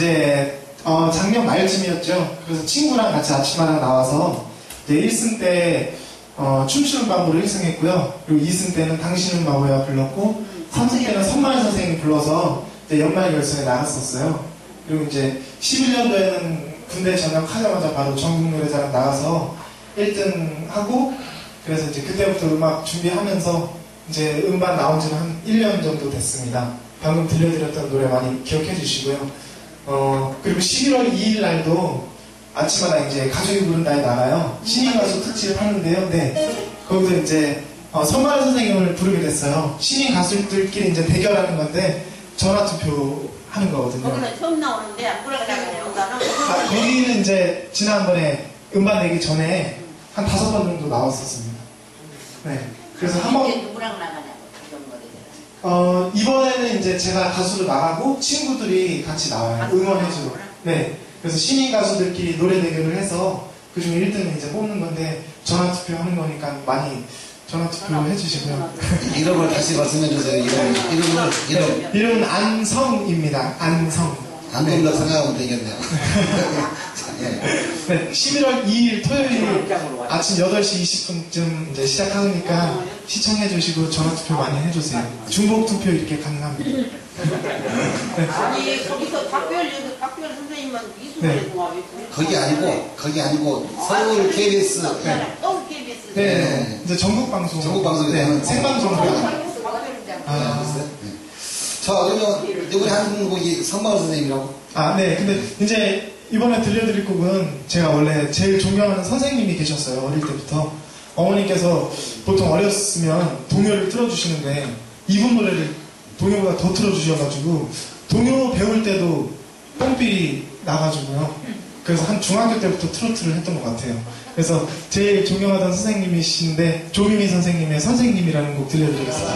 이제 어, 작년 말쯤이었죠. 그래서 친구랑 같이 아침마당 나와서 이제 1승 때 어, 춤추는 밤으로 1승했고요. 그리고 2승 때는 당신은 바보야 불렀고 3승 때는 선만 선생님이 불러서 연말 결선에 나갔었어요. 그리고 이제 11년도에는 군대 전역하자마자 바로 전국 노래자랑 나가서 1등 하고 그래서 이제 그때부터 음악 준비하면서 이제 음반 나온 지는 한 1년 정도 됐습니다. 방금 들려드렸던 노래 많이 기억해 주시고요. 어, 그리고 11월 2일 날도 아침마다 이제 가족이 부른다에 나가요. 신인 가수 특집을 하는데요. 네. 거기서 이제 어, 선마을 선생님을 부르게 됐어요. 신인 가수들끼리 이제 대결하는 건데 전화 투표 하는 거거든요. 거기는 처음 나오는데 안 온다는 아, 거기는 이제 지난번에 음반 내기 전에 한 다섯 번 정도 나왔었습니다. 네. 그래서 한 번, 누구랑 거를 어, 이번에는 이제 제가 가수로 나가고 친구들이 같이 나와요. 응원해주고. 네. 그래서 신인 가수들끼리 노래 대결을 해서 그 중에 1등을 이제 뽑는 건데 전화 투표 하는 거니까 많이 전화 투표 해주시고요. 이름을 다시 말씀해 주세요. 이름, 이름을, 이름. 이름은 안성입니다. 안성. 안동다 생각하면 되겠네요. 예. 네, 11월 2일 토요일 아침 8시 20분쯤 이제 시작하니까 시청해 주시고 전화 투표 많이 해주세요. 중복 투표 이렇게 가능합니다. 아니 거기서 박별 박별 네. 동아리 거기 아니고, 거기 아니고, 서울 KBS. 또 KBS 네, 네. 이제 전국 방송. 전국 방송에서 하는 네, 생방송으로. 박별장 아, 네. 자, 그러면 우리 한 곡이 선마을 선생님이라고. 아, 네. 근데 이제 이번에 들려드릴 곡은 제가 원래 제일 존경하는 선생님이 계셨어요. 어릴 때부터. 어머니께서 보통 어렸으면 동요를 틀어주시는데 이분 노래를 동요보다 더 틀어주셔가지고 동요 배울 때도 뽕필이 나가지고요. 그래서 한 중학교 때부터 트로트를 했던 것 같아요. 그래서 제일 존경하던 선생님이신데 조미미 선생님의 선생님이라는 곡 들려드리겠습니다.